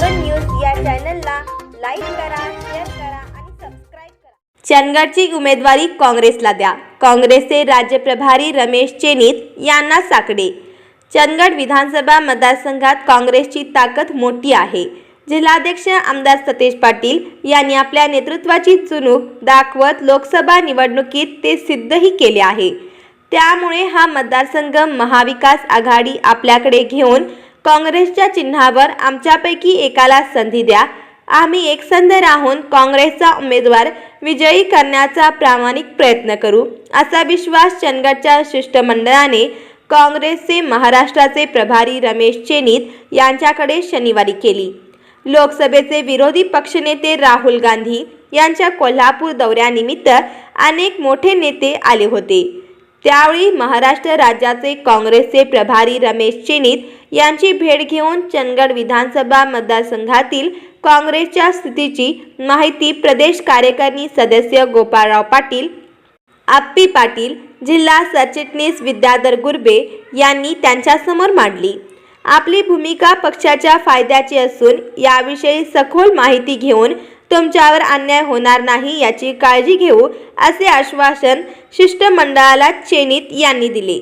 चॅनलला लाईक करा शेअर करा आणि सबस्क्राईब करा. चंदगडची उमेदवारी काँग्रेसला द्या. काँग्रेसचे राज्य प्रभारी रमेश चेनीत यांना साकडे. चंदगड विधानसभा मतदारसंघात काँग्रेसची ताकद मोठी आहे. जिल्हाध्यक्ष आमदार सतेज पाटील यांनी आपल्या नेतृत्वाची चुणूक दाखवत लोकसभा निवडणुकीत ते सिद्धही केले आहे. त्यामुळे हा मतदारसंघ महाविकास आघाडी आपल्याकडे घेऊन काँग्रेसच्या चिन्हावर आमच्यापैकी एकाला संधी द्या. आम्ही एकसंध राहून काँग्रेसचा उमेदवार विजयी करण्याचा प्रामाणिक प्रयत्न करू असा विश्वास चंदगडच्या शिष्टमंडळाने काँग्रेसचे महाराष्ट्राचे प्रभारी रमेश चेनीत यांच्याकडे शनिवारी केली. लोकसभेचे विरोधी पक्षनेते राहुल गांधी यांच्या कोल्हापूर दौऱ्यानिमित्त अनेक मोठे नेते आले होते. त्यावेळी महाराष्ट्र राज्याचे काँग्रेसचे प्रभारी रमेश चेनित यांची भेट घेऊन चंदगड विधानसभा मतदारसंघातील काँग्रेसच्या स्थितीची माहिती प्रदेश कार्यकारिणी सदस्य गोपाळराव पाटील आप्पी पाटील जिल्हा सरचिटणीस विद्याधर गुर्बे यांनी त्यांच्यासमोर मांडली. आपली भूमिका पक्षाच्या फायद्याची असून याविषयी सखोल माहिती घेऊन तुमच्यावर अन्याय होणार नाही याची काळजी घेऊ असे आश्वासन शिष्टमंडळाला चेनित यांनी दिले.